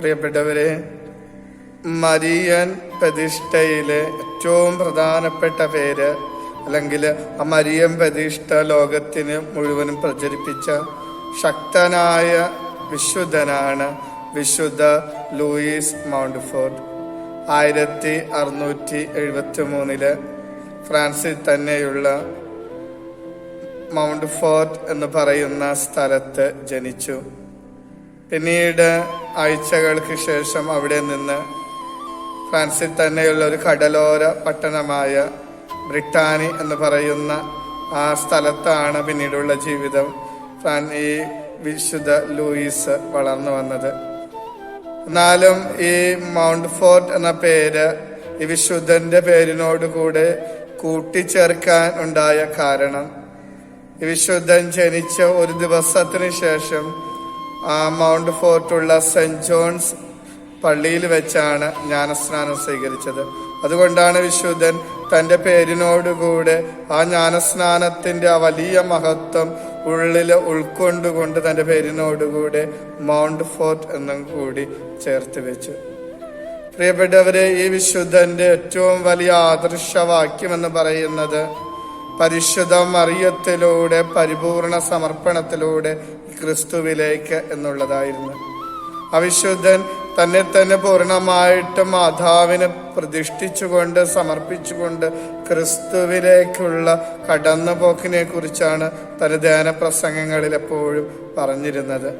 പ്രിയപ്പെട്ടവരെ മരിയൻ പ്രതിഷ്ഠയിലെ ഏറ്റവും പ്രധാനപ്പെട്ട പേര് അല്ലെങ്കിൽ ആ മരിയൻ പ്രതിഷ്ഠ ലോകത്തിന് മുഴുവനും പ്രചരിപ്പിച്ച ശക്തനായ വിശുദ്ധനാണ് വിശുദ്ധ ലൂയിസ് മൗണ്ട് ഫോർട്ട് ആയിരത്തി അറുന്നൂറ്റി എഴുപത്തി മൂന്നിൽ ഫ്രാൻസിൽ തന്നെയുള്ള മൗണ്ട് ഫോർട്ട് എന്ന് പറയുന്ന സ്ഥലത്ത് ജനിച്ചു. പിന്നീട് ആഴ്ചകൾക്ക് ശേഷം അവിടെ നിന്ന് ഫ്രാൻസിൽ തന്നെയുള്ള ഒരു കടലോര പട്ടണമായ ബ്രിട്ടാനി എന്ന് പറയുന്ന ആ സ്ഥലത്താണ് പിന്നീടുള്ള ജീവിതം. ഫ്രാൻ ഈ വിശുദ്ധ ലൂയിസ് വളർന്നു വന്നത്. എന്നാലും ഈ മൗണ്ട് ഫോർട്ട് എന്ന പേര് ഈ വിശുദ്ധന്റെ പേരിനോട് കൂടെ കൂട്ടിച്ചേർക്കാൻ ഉണ്ടായ കാരണം ഈ വിശുദ്ധൻ ജനിച്ച ഒരു ദിവസത്തിന് ശേഷം മൗണ്ട് ഫോർട്ടുള്ള സെന്റ് ജോൺസ് പള്ളിയിൽ വെച്ചാണ് ജ്ഞാനസ്നാനം സ്വീകരിച്ചത്. അതുകൊണ്ടാണ് വിശുദ്ധൻ തന്റെ പേരിനോടുകൂടെ ആ ജ്ഞാനസ്നാനത്തിന്റെ ആ വലിയ മഹത്വം ഉള്ളിൽ ഉൾക്കൊണ്ടുകൊണ്ട് തന്റെ പേരിനോടുകൂടെ മൗണ്ട് ഫോർട്ട് എന്നും കൂടി ചേർത്ത് വെച്ചു. പ്രിയപ്പെട്ടവരെ ഈ വിശുദ്ധന്റെ ഏറ്റവും വലിയ ആദർശവാക്യം എന്ന് പറയുന്നത് പരിശുദ്ധ മറിയത്തിലൂടെ പരിപൂർണ സമർപ്പണത്തിലൂടെ ക്രിസ്തുവിലേക്ക് എന്നുള്ളതായിരുന്നു. അവിശുദ്ധൻ തന്നെ തന്നെ പൂർണമായിട്ട് മാതാവിനെ പ്രതിഷ്ഠിച്ചുകൊണ്ട് സമർപ്പിച്ചുകൊണ്ട് ക്രിസ്തുവിലേക്കുള്ള കടന്നുപോക്കിനെ കുറിച്ചാണ് തന്റെ ധ്യാന പ്രസംഗങ്ങളിൽ എപ്പോഴും പറഞ്ഞിരുന്നത്.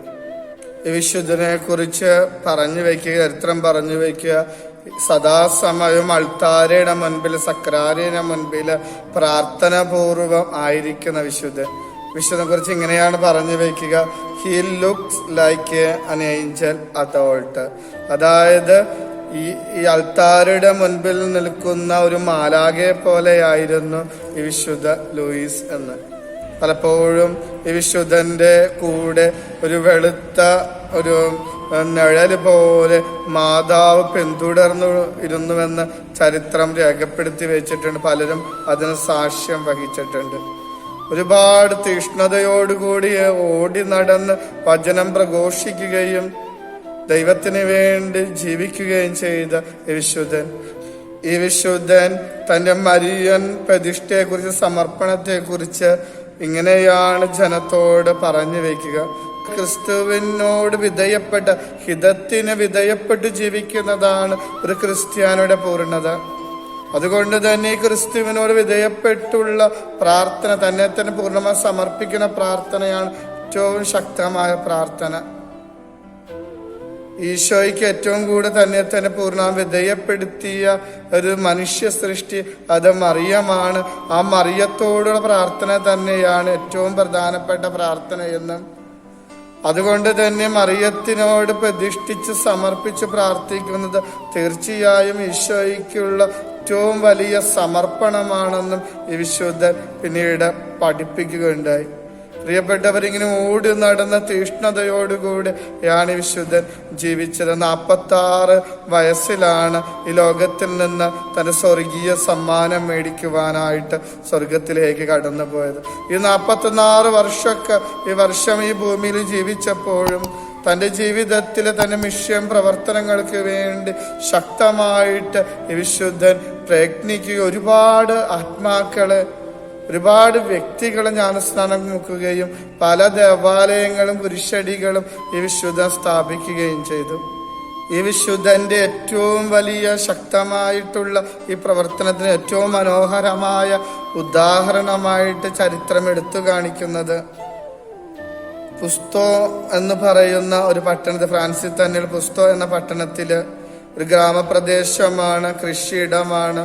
വിശുദ്ധനെ കുറിച്ച് പറഞ്ഞു വയ്ക്കുക ചരിത്രം പറഞ്ഞു വെക്കുക സദാസമയം അൾത്താരയുടെ മുൻപിൽ സക്രാരിയുടെ മുൻപിൽ പ്രാർത്ഥന പ്രാർത്ഥനാപൂർവം ആയിരിക്കുന്ന വിശുദ്ധൻ വിശുദ്ധനെ കുറിച്ച് ഇങ്ങനെയാണ് പറഞ്ഞു വെക്കുക. He looks like an angel അതോൾട്ട് അതായത് ഈ ഈ അൾത്താരയുടെ മുൻപിൽ നിൽക്കുന്ന ഒരു മാലാകെ പോലെയായിരുന്നു ഈ വിശുദ്ധ ലൂയിസ് എന്ന്. പലപ്പോഴും ഈ വിശുദ്ധന്റെ കൂടെ ഒരു വെളുത്ത ഒരു നിഴൽ പോലെ മാതാവ് പിന്തുടർന്നു ഇരുന്നുവെന്ന് ചരിത്രം രേഖപ്പെടുത്തി വെച്ചിട്ടുണ്ട്. പലരും അതിന് സാക്ഷ്യം വഹിച്ചിട്ടുണ്ട്. ഒരുപാട് തീഷ്ണതയോടുകൂടി ഓടി നടന്ന് വചനം പ്രഘോഷിക്കുകയും ദൈവത്തിന് വേണ്ടി ജീവിക്കുകയും ചെയ്ത വിശുദ്ധൻ. ഈ വിശുദ്ധൻ തന്റെ മരിയൻ പ്രതിഷ്ഠയെക്കുറിച്ച് സമർപ്പണത്തെക്കുറിച്ച് ഇങ്ങനെയാണ് ജനത്തോട് പറഞ്ഞു വെക്കുക. ക്രിസ്തുവിനോട് വിധയപ്പെട്ട ഹിതത്തിന് വിധയപ്പെട്ട് ജീവിക്കുന്നതാണ് ഒരു ക്രിസ്ത്യാനിയുടെ പൂർണത. അതുകൊണ്ട് തന്നെ ക്രിസ്തുവിനോട് വിധേയപ്പെട്ടുള്ള പ്രാർത്ഥന തന്നെ തന്നെ പൂർണമായി സമർപ്പിക്കുന്ന പ്രാർത്ഥനയാണ് ഏറ്റവും ശക്തമായ പ്രാർത്ഥന. ഈശോയ്ക്ക് ഏറ്റവും കൂടുതൽ തന്നെ തന്നെ പൂർണ വിധേയപ്പെടുത്തിയ ഒരു മനുഷ്യ സൃഷ്ടി അത് മറിയമാണ്. ആ മറിയത്തോടുള്ള പ്രാർത്ഥന തന്നെയാണ് ഏറ്റവും പ്രധാനപ്പെട്ട പ്രാർത്ഥന എന്നും അതുകൊണ്ട് തന്നെ മറിയത്തിനോട് പ്രതിഷ്ഠിച്ച് സമർപ്പിച്ച് പ്രാർത്ഥിക്കുന്നത് തീർച്ചയായും ഈശോയ്ക്കുള്ള ഏറ്റവും വലിയ സമർപ്പണമാണെന്നും ഈ വിശുദ്ധൻ പിന്നീട് പഠിപ്പിക്കുകയുണ്ടായി. പ്രിയപ്പെട്ടവരിങ്ങനെ ഓടി നടന്ന തീഷ്ണതയോടുകൂടി യാണി വിശുദ്ധൻ ജീവിച്ചത്. നാൽപ്പത്തി ആറ് വയസ്സിലാണ് ഈ ലോകത്തിൽ നിന്ന് തന്റെ സ്വർഗീയ സമ്മാനം മേടിക്കുവാനായിട്ട് സ്വർഗത്തിലേക്ക് കടന്നു പോയത് ഈ നാൽപ്പത്തിനാറ് വർഷമൊക്കെ ഈ വർഷം ഈ ഭൂമിയിൽ ജീവിച്ചപ്പോഴും തന്റെ ജീവിതത്തിൽ തന്റെ മിഷ്യം പ്രവർത്തനങ്ങൾക്ക് വേണ്ടി ശക്തമായിട്ട് ഈ വിശുദ്ധൻ പ്രയത്നിക്കുക ഒരുപാട് ആത്മാക്കളെ ഒരുപാട് വ്യക്തികളെ ജ്ഞാനസ്നാനം മുക്കുകയും പല ദേവാലയങ്ങളും കുരിശടികളും ഈ വിശുദ്ധ സ്ഥാപിക്കുകയും ചെയ്തു. ഈ വിശുദ്ധന്റെ ഏറ്റവും വലിയ ശക്തമായിട്ടുള്ള ഈ പ്രവർത്തനത്തിന് ഏറ്റവും മനോഹരമായ ഉദാഹരണമായിട്ട് ചരിത്രം എടുത്തു കാണിക്കുന്നത്. പുസ്തോ എന്ന് പറയുന്ന ഒരു പട്ടണത്തിൽ ഫ്രാൻസിൽ തന്നെ പുസ്തോ എന്ന പട്ടണത്തിൽ ഒരു ഗ്രാമപ്രദേശമാണ് കൃഷിയിടമാണ്.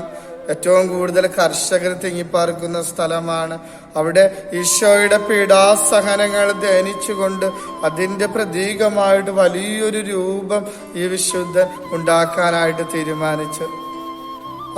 ഏറ്റവും കൂടുതൽ കർഷകർ തിങ്ങിപ്പാർക്കുന്ന സ്ഥലമാണ്. അവിടെ ഈശോയുടെ പീഡാസഹനങ്ങൾ ധ്യാനിച്ചുകൊണ്ട് അതിന്റെ പ്രതീകമായിട്ട് വലിയൊരു രൂപം ഈ വിശുദ്ധൻ ഉണ്ടാക്കാനായിട്ട് തീരുമാനിച്ചു.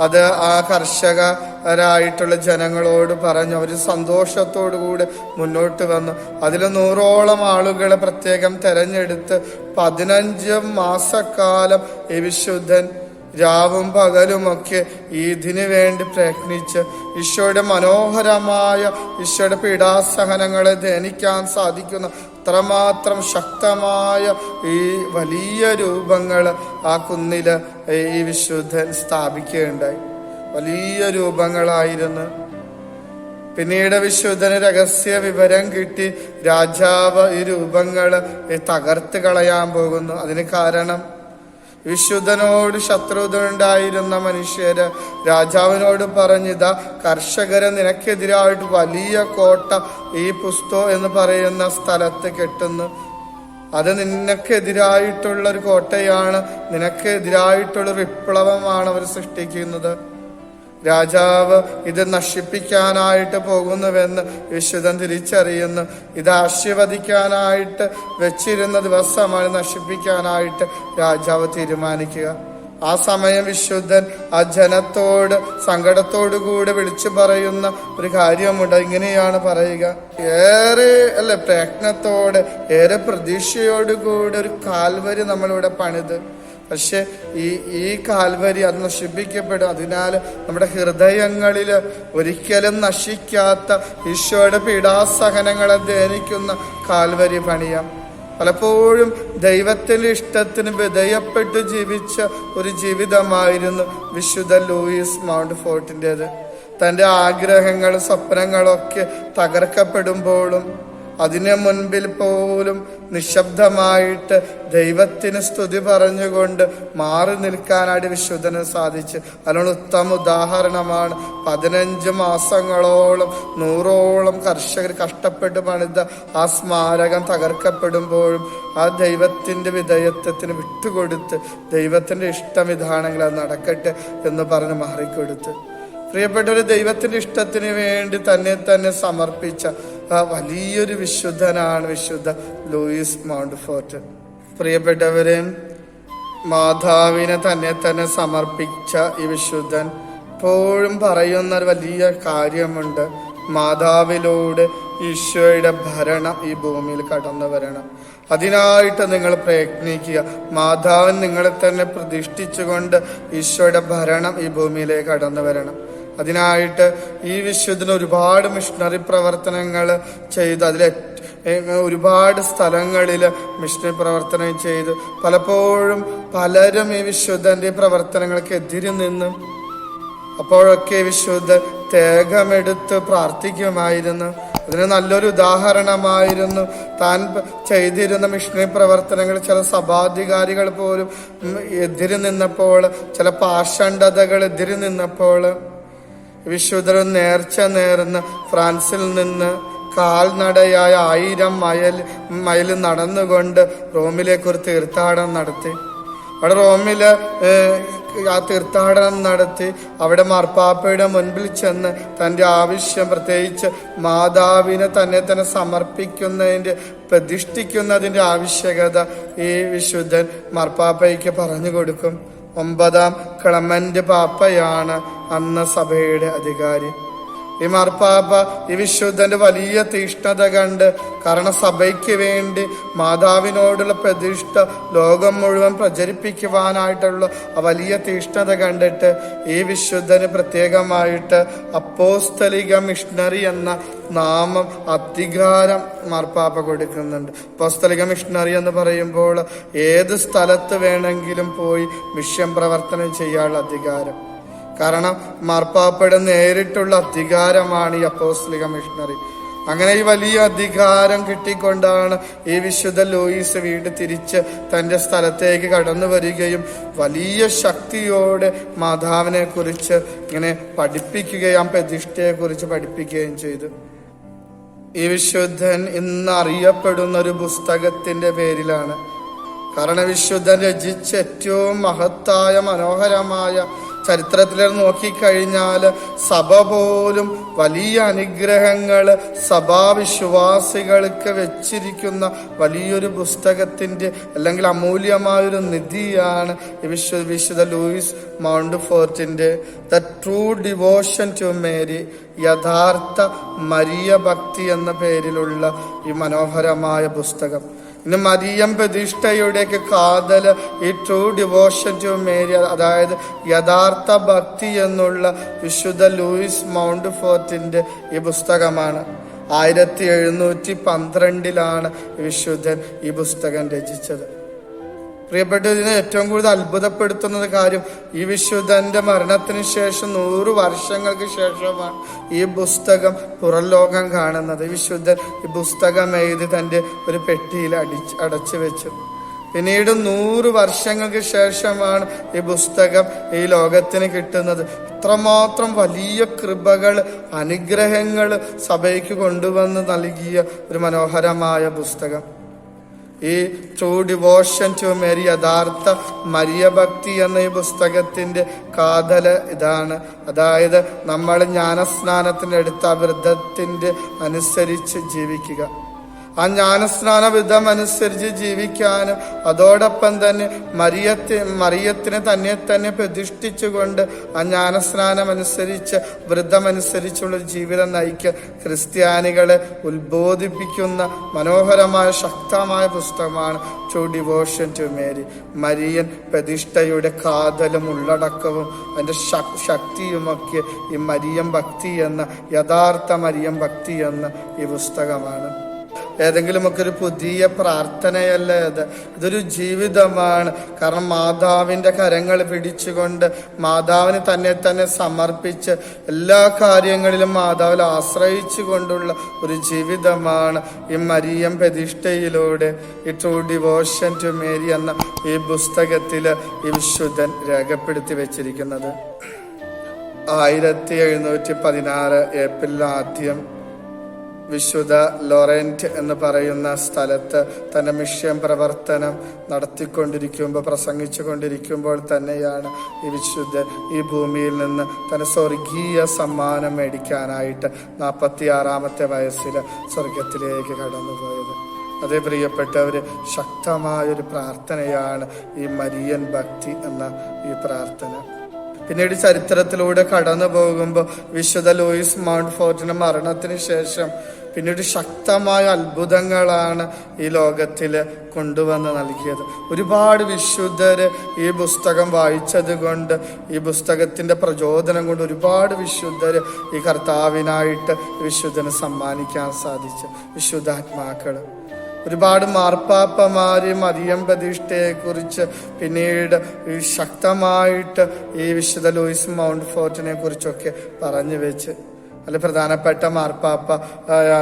അത് ആ കർഷകരായിട്ടുള്ള ജനങ്ങളോട് പറഞ്ഞു അവർ സന്തോഷത്തോടു കൂടെ മുന്നോട്ട് വന്നു. അതിൽ നൂറോളം ആളുകളെ പ്രത്യേകം തെരഞ്ഞെടുത്ത് പതിനഞ്ച് മാസക്കാലം ഈ വിശുദ്ധൻ രാവും പകലുമൊക്കെ ഈദിനു വേണ്ടി പ്രയത്നിച്ച് ഈശോയുടെ മനോഹരമായ ഈശോയുടെ പീഡാസഹനങ്ങളെ ധ്യാനിക്കാൻ സാധിക്കുന്ന അത്രമാത്രം ശക്തമായ ഈ വലിയ രൂപങ്ങൾ ആ കുന്നിൽ ഈ വിശുദ്ധൻ സ്ഥാപിക്കുകയുണ്ടായി. വലിയ രൂപങ്ങളായിരുന്നു. പിന്നീട് വിശുദ്ധന് രഹസ്യ വിവരം കിട്ടി. രാജാവ് ഈ രൂപങ്ങൾ തകർത്ത് കളയാൻ പോകുന്നു. അതിന് കാരണം വിശുദ്ധനോട് ശത്രുത ഉണ്ടായിരുന്ന മനുഷ്യര് രാജാവിനോട് പറഞ്ഞിതാ കർഷകര് നിനക്കെതിരായിട്ട് വലിയ കോട്ട ഈ പുസ്തോ എന്ന് പറയുന്ന സ്ഥലത്ത് കെട്ടുന്നു. അത് നിനക്കെതിരായിട്ടുള്ള ഒരു കോട്ടയാണ് നിനക്കെതിരായിട്ടുള്ള വിപ്ലവമാണ് അവർ സൃഷ്ടിക്കുന്നത്. രാജാവ് ഇത് നശിപ്പിക്കാനായിട്ട് പോകുന്നുവെന്ന് വിശുദ്ധൻ തിരിച്ചറിയുന്നു. ഇത് ആശീർവദിക്കാനായിട്ട് വെച്ചിരുന്ന ദിവസമാണ് നശിപ്പിക്കാനായിട്ട് രാജാവ് തീരുമാനിക്കുക. ആ സമയം വിശുദ്ധൻ ആ ജനത്തോട് സങ്കടത്തോടു കൂടെ വിളിച്ചു പറയുന്ന ഒരു കാര്യമുണ്ട് ഇങ്ങനെയാണ് പറയുക. ഏറെ അല്ലെ പ്രയത്നത്തോടെ ഏറെ പ്രതീക്ഷയോടുകൂടെ ഒരു കാൽവരി നമ്മളിവിടെ പണിത്. പക്ഷെ ഈ ഈ കാൽവരി അത് നശിപ്പിക്കപ്പെടും. അതിനാൽ നമ്മുടെ ഹൃദയങ്ങളിൽ ഒരിക്കലും നശിക്കാത്ത ഈശോയുടെ പീഡാസഹനങ്ങളെ ധ്യാനിക്കുന്ന കാൽവരി പണിയാം. പലപ്പോഴും ദൈവത്തിന്റെ ഇഷ്ടത്തിന് വിധയപ്പെട്ട് ജീവിച്ച ഒരു ജീവിതമായിരുന്നു വിശുദ്ധ ലൂയിസ് മൗണ്ട് ഫോർട്ടിന്റെത് തന്റെ ആഗ്രഹങ്ങളും സ്വപ്നങ്ങളൊക്കെ തകർക്കപ്പെടുമ്പോഴും അതിനു മുൻപിൽ പോലും നിശബ്ദമായിട്ട് ദൈവത്തിന് സ്തുതി പറഞ്ഞുകൊണ്ട് മാറി നിൽക്കാനായിട്ട് വിശുദ്ധന് സാധിച്ചു. അതിനുള്ള ഉത്തമ ഉദാഹരണമാണ് പതിനഞ്ച് മാസങ്ങളോളം നൂറോളം കർഷകർ കഷ്ടപ്പെട്ട് പണിത ആ സ്മാരകം തകർക്കപ്പെടുമ്പോഴും ആ ദൈവത്തിന്റെ വിധേയത്വത്തിന് വിട്ടുകൊടുത്ത് ദൈവത്തിന്റെ ഇഷ്ടം ഇതാണെങ്കിൽ അത് നടക്കട്ടെ എന്ന് പറഞ്ഞ് മാറിക്കൊടുത്ത്. പ്രിയപ്പെട്ടവര് ദൈവത്തിന്റെ ഇഷ്ടത്തിന് വേണ്ടി തന്നെ തന്നെ സമർപ്പിച്ച വലിയൊരു വിശുദ്ധനാണ് വിശുദ്ധ ലൂയിസ് മൗണ്ട് ഫോർട്ട് പ്രിയപ്പെട്ടവരെ മാതാവിനെ തന്നെ തന്നെ സമർപ്പിച്ച ഈ വിശുദ്ധൻ എപ്പോഴും പറയുന്ന ഒരു വലിയ കാര്യമുണ്ട്. മാതാവിലൂടെ ഈശോയുടെ ഭരണം ഈ ഭൂമിയിൽ കടന്നു വരണം. അതിനായിട്ട് നിങ്ങൾ പ്രയത്നിക്കുക. മാതാവൻ നിങ്ങളെ തന്നെ പ്രതിഷ്ഠിച്ചുകൊണ്ട് ഈശോയുടെ ഭരണം ഈ ഭൂമിയിലേക്ക് കടന്നു വരണം. അതിനായിട്ട് ഈ വിശ്വത്തിന് ഒരുപാട് മിഷണറി പ്രവർത്തനങ്ങൾ ചെയ്ത്. അതിൽ ഒരുപാട് സ്ഥലങ്ങളിൽ മിഷണറി പ്രവർത്തനം ചെയ്ത്. പലപ്പോഴും പലരും ഈ വിശുദ്ധന്റെ പ്രവർത്തനങ്ങൾക്ക് എതിരെ നിന്നും അപ്പോഴൊക്കെ വിശുദ്ധ തേകമെടുത്ത് പ്രാർത്ഥിക്കുമായിരുന്നു. അതിന് നല്ലൊരു ഉദാഹരണമായിരുന്നു. താൻ ചെയ്തിരുന്ന മിഷണറി പ്രവർത്തനങ്ങൾ ചില സഭാധികാരികൾ പോലും എതിര് നിന്നപ്പോൾ ചില പാഷണ്ഡതകൾ എതിര് നിന്നപ്പോൾ വിശുദ്ധർ നേർച്ച നേർന്ന് ഫ്രാൻസിൽ നിന്ന് കാൽനടയായ ആയിരം മയൽ മൈൽ നടന്നുകൊണ്ട് റോമിലേക്ക് ഒരു തീർത്ഥാടനം നടത്തി. അവിടെ റോമിൽ ആ തീർത്ഥാടനം നടത്തി. അവിടെ മാർപ്പാപ്പയുടെ മുൻപിൽ ചെന്ന് തന്റെ ആവശ്യം പ്രത്യേകിച്ച് മാതാവിനെ തന്നെ തന്നെ സമർപ്പിക്കുന്നതിന്റെ പ്രതിഷ്ഠിക്കുന്നതിന്റെ ആവശ്യകത ഈ വിശുദ്ധൻ മാർപ്പാപ്പയ്ക്ക് പറഞ്ഞു കൊടുക്കും. ഒമ്പതാം ക്ലമന്റ് പാപ്പയാണ് അന്ന് സഭയുടെ അധികാരി. ഈ മാർപ്പാപ്പ ഈ വിശുദ്ധന്റെ വലിയ തീഷ്ണത കണ്ട് കാരണം സഭയ്ക്ക് വേണ്ടി മാതാവിനോടുള്ള പ്രതിഷ്ഠ ലോകം മുഴുവൻ പ്രചരിപ്പിക്കുവാനായിട്ടുള്ള ആ വലിയ തീഷ്ണത കണ്ടിട്ട് ഈ വിശുദ്ധന് പ്രത്യേകമായിട്ട് അപ്പോസ്തലിക മിഷണറി എന്ന നാമം അധികാരം മാർപ്പാപ്പ കൊടുക്കുന്നുണ്ട്. അപ്പോസ്തലിക മിഷണറി എന്ന് പറയുമ്പോൾ ഏത് സ്ഥലത്ത് വേണമെങ്കിലും പോയി മിഷൻ പ്രവർത്തനം ചെയ്യാനുള്ള അധികാരം. കാരണം മാർപ്പാപ്പയുടെ നേരിട്ടുള്ള അധികാരമാണ് ഈ അപ്പോസ്ലിക മിഷണറി. അങ്ങനെ ഈ വലിയ അധികാരം കിട്ടിക്കൊണ്ടാണ് ഈ വിശുദ്ധ ലൂയിസ് വീട് തിരിച്ച് തന്റെ സ്ഥലത്തേക്ക് കടന്നു വരികയും വലിയ ശക്തിയോടെ മാതാവിനെ കുറിച്ച് ഇങ്ങനെ പഠിപ്പിക്കുകയും പ്രതിഷ്ഠയെ കുറിച്ച് പഠിപ്പിക്കുകയും ചെയ്തു. ഈ വിശുദ്ധൻ ഇന്ന് അറിയപ്പെടുന്ന ഒരു പുസ്തകത്തിന്റെ പേരിലാണ്. കാരണം വിശുദ്ധൻ രചിച്ച ഏറ്റവും മഹത്തായ മനോഹരമായ ചരിത്രത്തിൽ നോക്കിക്കഴിഞ്ഞാൽ സഭ പോലും വലിയ അനുഗ്രഹങ്ങൾ സഭാവിശ്വാസികൾക്ക് വെച്ചിരിക്കുന്ന വലിയൊരു പുസ്തകത്തിന്റെ അല്ലെങ്കിൽ അമൂല്യമായൊരു നിധിയാണ് വിശ്വ വിശുദ്ധ Louis Mount ഫോർട്ടിന്റെ the true devotion to Mary യഥാർത്ഥ മരിയ ഭക്തി എന്ന പേരിലുള്ള ഈ മനോഹരമായ പുസ്തകം. ഇന്ന് മരിയം പ്രതിഷ്ഠയുടെയൊക്കെ കാതൽ ഈ ട്രൂ ഡിവോഷൻ ടു മേരി അതായത് യഥാർത്ഥ ഭക്തി എന്നുള്ള വിശുദ്ധ ലൂയിസ് മൗണ്ട് ഫോർട്ടിന്റെ ഈ പുസ്തകമാണ്. ആയിരത്തി എഴുന്നൂറ്റി പന്ത്രണ്ടിലാണ് വിശുദ്ധൻ ഈ പുസ്തകം രചിച്ചത്. പ്രിയപ്പെട്ടതിനെ ഏറ്റവും കൂടുതൽ അത്ഭുതപ്പെടുത്തുന്നത് കാര്യം ഈ വിശുദ്ധന്റെ മരണത്തിന് ശേഷം നൂറ് വർഷങ്ങൾക്ക് ശേഷമാണ് ഈ പുസ്തകം പുറം ലോകം കാണുന്നത്. വിശുദ്ധൻ ഈ പുസ്തകം എഴുതി തന്റെ ഒരു പെട്ടിയിൽ അടിച്ച് അടച്ചു വെച്ചു. പിന്നീട് നൂറ് വർഷങ്ങൾക്ക് ശേഷമാണ് ഈ പുസ്തകം ഈ ലോകത്തിന് കിട്ടുന്നത്. ഇത്രമാത്രം വലിയ കൃപകൾ അനുഗ്രഹങ്ങൾ സഭയ്ക്ക് കൊണ്ടുവന്ന് നൽകിയ ഒരു മനോഹരമായ പുസ്തകം. ഈ ട്രൂ ഡിവോഷൻ ടു മേരി യഥാർത്ഥ മര്യഭക്തി എന്ന ഈ പുസ്തകത്തിന്റെ കാതൽ ഇതാണ്. അതായത് നമ്മൾ ജ്ഞാനസ്നാനത്തിന് എടുത്ത വൃദ്ധത്തിന്റെ അനുസരിച്ച് ജീവിക്കുക. ആ ജ്ഞാനസ്നാന വിധം അനുസരിച്ച് ജീവിക്കാനും അതോടൊപ്പം തന്നെ മറിയത്തെ മറിയത്തിനെ തന്നെ തന്നെ പ്രതിഷ്ഠിച്ചുകൊണ്ട് ആ ജ്ഞാനസ്നാനം അനുസരിച്ച് വൃദ്ധമനുസരിച്ചുള്ള ജീവിതം നയിക്കുക ക്രിസ്ത്യാനികളെ ഉത്ബോധിപ്പിക്കുന്ന മനോഹരമായ ശക്തമായ പുസ്തകമാണ് to devotion to Mary Marian പ്രതിഷ്ഠയുടെ കാതലും ഉള്ളടക്കവും അതിന്റെ ശക്തിയുമൊക്കെ ഈ മരിയം ഭക്തി എന്ന യഥാർത്ഥ മരിയം ഭക്തി എന്ന ഈ പുസ്തകമാണ്. ഏതെങ്കിലുമൊക്കെ ഒരു പുതിയ പ്രാർത്ഥനയല്ല ഇത്? ഇതൊരു ജീവിതമാണ്. കാരണം മാതാവിന്റെ കരങ്ങൾ പിടിച്ചുകൊണ്ട് മാതാവിന് തന്നെ തന്നെ സമർപ്പിച്ച് എല്ലാ കാര്യങ്ങളിലും മാതാവിൽ ആശ്രയിച്ചു കൊണ്ടുള്ള ഒരു ജീവിതമാണ് ഈ മരിയം പ്രതിഷ്ഠയിലൂടെ ഈ ട്രൂ ഡിവോഷൻ ടു മേരി എന്ന ഈ പുസ്തകത്തിൽ ഈ വിശുദ്ധൻ രേഖപ്പെടുത്തി വെച്ചിരിക്കുന്നത്. ആയിരത്തി എഴുന്നൂറ്റി പതിനാറ് ഏപ്രിൽ ആദ്യം വിശുദ്ധ ലോറന്റ് എന്ന് പറയുന്ന സ്ഥലത്ത് തന്റെ മിഷ്യം പ്രവർത്തനം നടത്തിക്കൊണ്ടിരിക്കുമ്പോൾ പ്രസംഗിച്ചു കൊണ്ടിരിക്കുമ്പോൾ തന്നെയാണ് ഈ വിശുദ്ധ ഈ ഭൂമിയിൽ നിന്ന് തന്റെ സ്വർഗീയ സമ്മാനം മേടിക്കാനായിട്ട് നാൽപ്പത്തി ആറാമത്തെ വയസ്സിൽ സ്വർഗത്തിലേക്ക് കടന്നുപോയത്. അതേ പ്രിയപ്പെട്ടവര് ശക്തമായൊരു പ്രാർത്ഥനയാണ് ഈ മരിയൻ ഭക്തി എന്ന ഈ പ്രാർത്ഥന. പിന്നീട് ചരിത്രത്തിലൂടെ കടന്നു പോകുമ്പോൾ വിശുദ്ധ ലൂയിസ് മൗണ്ട് ഫോർട്ടിന് മരണത്തിന് ശേഷം പിന്നീട് ശക്തമായ അത്ഭുതങ്ങളാണ് ഈ ലോകത്തിൽ കൊണ്ടുവന്ന് നൽകിയത്. ഒരുപാട് വിശുദ്ധര് ഈ പുസ്തകം വായിച്ചത് കൊണ്ട് ഈ പുസ്തകത്തിന്റെ പ്രചോദനം കൊണ്ട് ഒരുപാട് വിശുദ്ധര് ഈ കർത്താവിനായിട്ട് വിശുദ്ധന് സമ്മാനിക്കാൻ സാധിച്ചു. വിശുദ്ധാത്മാക്കൾ ഒരുപാട് മാർപ്പാപ്പമാര് മറിയം പ്രതിഷ്ഠയെ കുറിച്ച് പിന്നീട് ശക്തമായിട്ട് ഈ വിശുദ്ധ ലൂയിസ് മൗണ്ട് ഫോർട്ടിനെ കുറിച്ചൊക്കെ പറഞ്ഞു വെച്ച്. അതിൽ പ്രധാനപ്പെട്ട മാർപ്പാപ്പ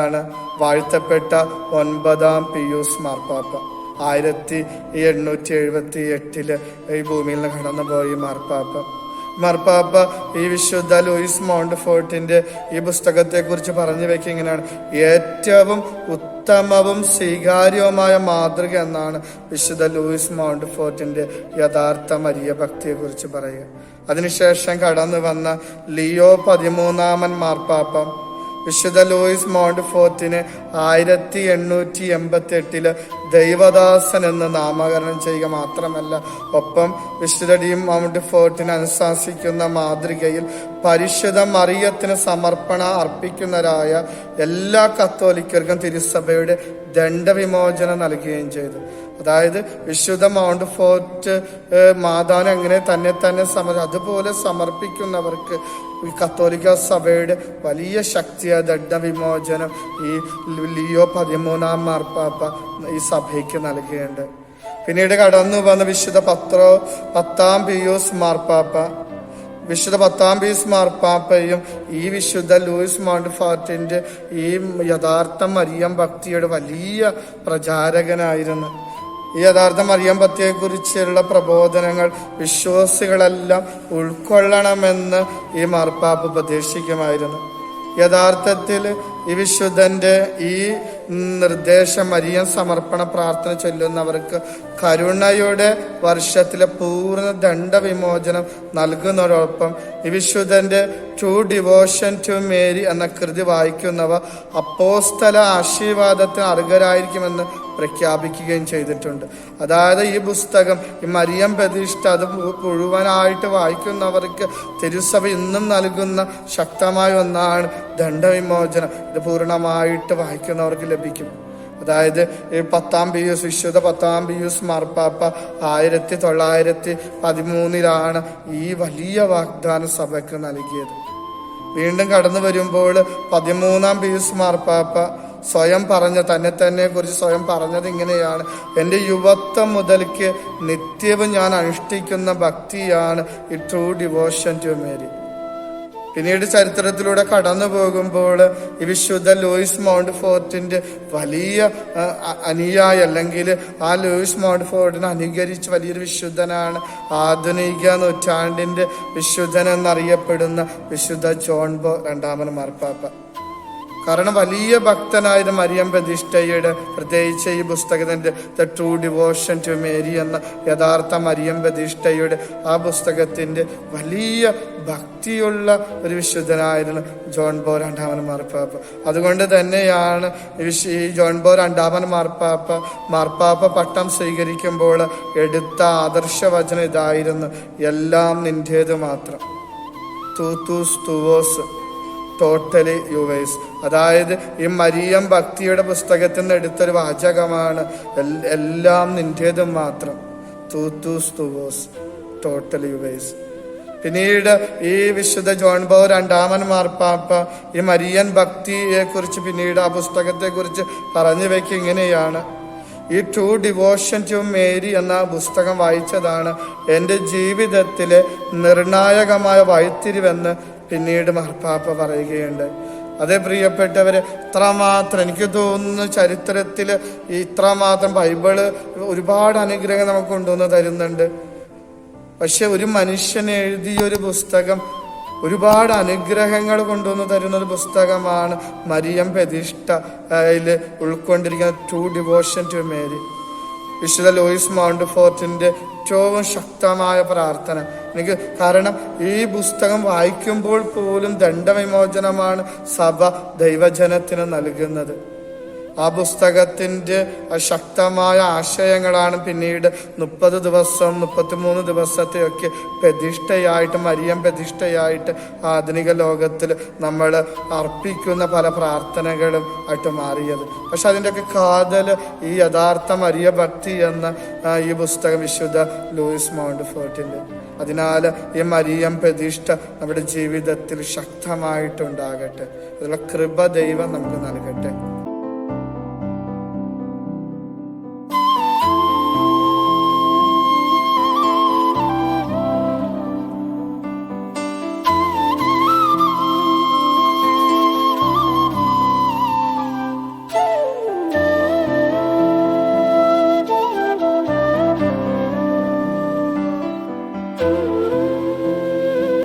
ആണ് വാഴ്ത്തപ്പെട്ട ഒൻപതാം പിയൂസ് മാർപ്പാപ്പ. ആയിരത്തി എണ്ണൂറ്റി എഴുപത്തി എട്ടിൽ ഈ ഭൂമിയിൽ നിന്ന് കടന്നുപോയി മാർപ്പാപ്പ. മാർപ്പാപ്പ ഈ വിശുദ്ധ ലൂയിസ് മൗണ്ട് ഫോർട്ടിന്റെ ഈ പുസ്തകത്തെ കുറിച്ച് പറഞ്ഞു വെക്കുക ഇങ്ങനെയാണ്. ഏറ്റവും ഉത്തമവും സ്വീകാര്യവുമായ മാതൃക എന്നാണ് വിശുദ്ധ ലൂയിസ് മൗണ്ട് ഫോർട്ടിന്റെ യഥാർത്ഥ മരിയ ഭക്തിയെ കുറിച്ച് പറയുക. അതിനുശേഷം കടന്നു വന്ന ലിയോ പതിമൂന്നാമൻ മാർപ്പാപ്പ. വിശുദ്ധ ലൂയിസ് മോണ്ട് ഫോർട്ടിന് ആയിരത്തി എണ്ണൂറ്റി എൺപത്തി എട്ടിൽ ദൈവദാസൻ എന്ന് നാമകരണം ചെയ്യുക മാത്രമല്ല ഒപ്പം വിശുദ്ധ ഡി മൗണ്ട് ഫോർട്ടിന് അനുശാസിക്കുന്ന മാതൃകയിൽ പരിശുദ്ധ മറിയത്തിന് സമർപ്പണ അർപ്പിക്കുന്നവരായ എല്ലാ കത്തോലിക്കർക്കും തിരുസഭയുടെ ദണ്ഡവിമോചനം നൽകുകയും ചെയ്തു. അതായത് വിശുദ്ധ മൗണ്ട് ഫോർട്ട് മാതാവിനെ അങ്ങനെ തന്നെ തന്നെ സമർ അതുപോലെ സമർപ്പിക്കുന്നവർക്ക് ഈ കത്തോലിക്ക സഭയുടെ വലിയ ശക്തിയായ ദണ്ഡവിമോചനം ഈ ലിയോ പതിമൂന്നാം മാർപ്പാപ്പ ഈ സഭയ്ക്ക് നൽകുകയുണ്ട് പിന്നീട് കടന്നു വന്ന വിശുദ്ധ പത്രോ പത്താം പിയൂസ് മാർപ്പാപ്പ. വിശുദ്ധ പത്താം പീസ് മാർപ്പാപ്പയും ഈ വിശുദ്ധ ലൂയിസ് മൗണ്ട് ഫാർട്ടിന്റെ ഈ യഥാർത്ഥ മരിയം ഭക്തിയുടെ വലിയ പ്രചാരകനായിരുന്നു. ഈ യഥാർത്ഥ മറിയം ഭക്തിയെ കുറിച്ചുള്ള പ്രബോധനങ്ങൾ വിശ്വാസികളെല്ലാം ഉൾക്കൊള്ളണമെന്ന് ഈ മാർപ്പാപ്പ് ഉപദേശിക്കുമായിരുന്നു. യഥാർത്ഥത്തിൽ ഈ വിശുദ്ധന്റെ ഈ നിർദ്ദേശം മരിയൻ സമർപ്പണ പ്രാർത്ഥന ചൊല്ലുന്നവർക്ക് കരുണയുടെ വർഷത്തിലെ പൂർണ ദണ്ഡവിമോചനം നൽകുന്നതോടൊപ്പം ഈ വിശുദ്ധന്റെ ടു ഡിവോഷൻ ടു മേരി എന്ന കൃതി വായിക്കുന്നവ അപ്പോസ്തല ആശീർവാദത്തിന് അർഹരായിരിക്കുമെന്ന് പ്രഖ്യാപിക്കുകയും ചെയ്തിട്ടുണ്ട്. അതായത് ഈ പുസ്തകം ഈ മരിയം പ്രതിഷ്ഠ അത് മുഴുവനായിട്ട് വായിക്കുന്നവർക്ക് തിരുസഭ ഇന്നും നൽകുന്ന ശക്തമായ ഒന്നാണ് ദണ്ഡവിമോചനം. ഇത് പൂർണമായിട്ട് വായിക്കുന്നവർക്ക് ലഭിക്കും. അതായത് പത്താം പിയൂസ് വിശുദ്ധ പത്താം പിയൂസ് മാർപ്പാപ്പ ആയിരത്തി തൊള്ളായിരത്തി പതിമൂന്നിലാണ് ഈ വലിയ വാഗ്ദാന സഭയ്ക്ക് നൽകിയത്. വീണ്ടും കടന്നു വരുമ്പോൾ പതിമൂന്നാം പീസ് മാർപ്പാപ്പ സ്വയം പറഞ്ഞ തന്നെ തന്നെ കുറിച്ച് സ്വയം പറഞ്ഞത് ഇങ്ങനെയാണ്. എന്റെ യുവത്വം മുതൽക്ക് നിത്യവും ഞാൻ അനുഷ്ഠിക്കുന്ന ഭക്തിയാണ്. ഈ ട്രൂ ഡിവോഷൻ ടു മേരി പിന്നീട് ചരിത്രത്തിലൂടെ കടന്നു പോകുമ്പോൾ ഈ വിശുദ്ധ ലൂയിസ് മൗണ്ട് ഫോർട്ടിന്റെ വലിയ അനുയായി അല്ലെങ്കിൽ ആ ലൂയിസ് മൗണ്ട് ഫോർട്ടിനെ അനുകരിച്ച് വലിയൊരു വിശുദ്ധനാണ്. ആധുനിക നൂറ്റാണ്ടിന്റെ വിശുദ്ധനെന്നറിയപ്പെടുന്ന വിശുദ്ധ ജോൺ ബോ രണ്ടാമൻ മാർപ്പാപ്പ. കാരണം വലിയ ഭക്തനായിരുന്ന മരിയം പ്രതിഷ്ഠയുടെ പ്രത്യേകിച്ച് ഈ പുസ്തകത്തിന്റെ the true devotion to Mary എന്ന യഥാർത്ഥ മരിയം പ്രതിഷ്ഠയുടെ ആ പുസ്തകത്തിന്റെ വലിയ ഭക്തിയുള്ള ഒരു വിശുദ്ധനായിരുന്നു ജോൺ ബോ രണ്ടാമൻ മാർപ്പാപ്പ. അതുകൊണ്ട് തന്നെയാണ് ഈ ജോൺ ബോ രണ്ടാമൻ മാർപ്പാപ്പ മാർപ്പാപ്പ പട്ടം സ്വീകരിക്കുമ്പോൾ എടുത്ത ആദർശ ആദർശവചനം ഇതായിരുന്നു എല്ലാം നിന്റേത് മാത്രം. തൂത്തൂസ് തുവോസ് ടോട്ടലി യുവേഴ്സ് അതായത് ഈ മരിയം ഭക്തിയുടെ പുസ്തകത്തിൽ നിന്ന് എടുത്തൊരു വാചകമാണ്. എല്ലാം നിന്റേതും മാത്രം. ടോട്ടലി യുവേഴ്സ് പിന്നീട് ഈ വിശുദ്ധ ജോൺ ബോ രണ്ടാമൻ മാർപ്പാപ്പ ഈ മരിയൻ ഭക്തിയെ കുറിച്ച് പിന്നീട് ആ പുസ്തകത്തെ കുറിച്ച് പറഞ്ഞു വെക്കുക ഇങ്ങനെയാണ്. ഈ ട്രൂ ഡിവോഷൻ ടു മേരി എന്ന പുസ്തകം വായിച്ചതാണ് എന്റെ ജീവിതത്തിലെ നിർണായകമായ വഴിത്തിരിവെന്ന് പിന്നീട് മാർപ്പാപ്പ പറയുകയുണ്ട്. അതേ പ്രിയപ്പെട്ടവരെ ഇത്രമാത്രം എനിക്ക് തോന്നുന്നു ചരിത്രത്തിൽ ഇത്രമാത്രം ബൈബിൾ ഒരുപാട് അനുഗ്രഹം നമുക്ക് കൊണ്ടുവന്ന് തരുന്നുണ്ട്. പക്ഷെ ഒരു മനുഷ്യൻ എഴുതിയ ഒരു പുസ്തകം ഒരുപാട് അനുഗ്രഹങ്ങൾ കൊണ്ടുവന്ന് തരുന്ന ഒരു പുസ്തകമാണ് മരിയം പ്രതിഷ്ഠയിൽ ഉൾക്കൊണ്ടിരിക്കുന്ന ടു ഡിവോഷൻ ടു മേരി വിശുദ്ധ ലോയിസ് മൗണ്ട് ഫോർട്ടിന്റെ ഏറ്റവും ശക്തമായ പ്രാർത്ഥന. എനിക്ക് കാരണം ഈ പുസ്തകം വായിക്കുമ്പോൾ പോലും ദണ്ഡവിമോചനമാണ് സഭ ദൈവജനത്തിന് നൽകുന്നത്. ആ പുസ്തകത്തിന്റെ ശക്തമായ ആശയങ്ങളാണ് പിന്നീട് മുപ്പത് ദിവസം മുപ്പത്തിമൂന്ന് ദിവസത്തെയൊക്കെ പ്രതിഷ്ഠയായിട്ട് മരിയം പ്രതിഷ്ഠയായിട്ട് ആധുനിക ലോകത്തിൽ നമ്മൾ അർപ്പിക്കുന്ന പല പ്രാർത്ഥനകളും ആയിട്ട് മാറിയത്. പക്ഷെ അതിന്റെയൊക്കെ കാതൽ ഈ യഥാർത്ഥ മരിയ ഭക്തി എന്ന ഈ പുസ്തകം വിശുദ്ധ ലൂയിസ് മൗണ്ട് ഫോർട്ടിന്റെ അതിനാൽ ഈ മരിയം പ്രതിഷ്ഠ നമ്മുടെ ജീവിതത്തിൽ ശക്തമായിട്ടുണ്ടാകട്ടെ. അതിലുള്ള കൃപ ദൈവം നമുക്ക് നൽകട്ടെ.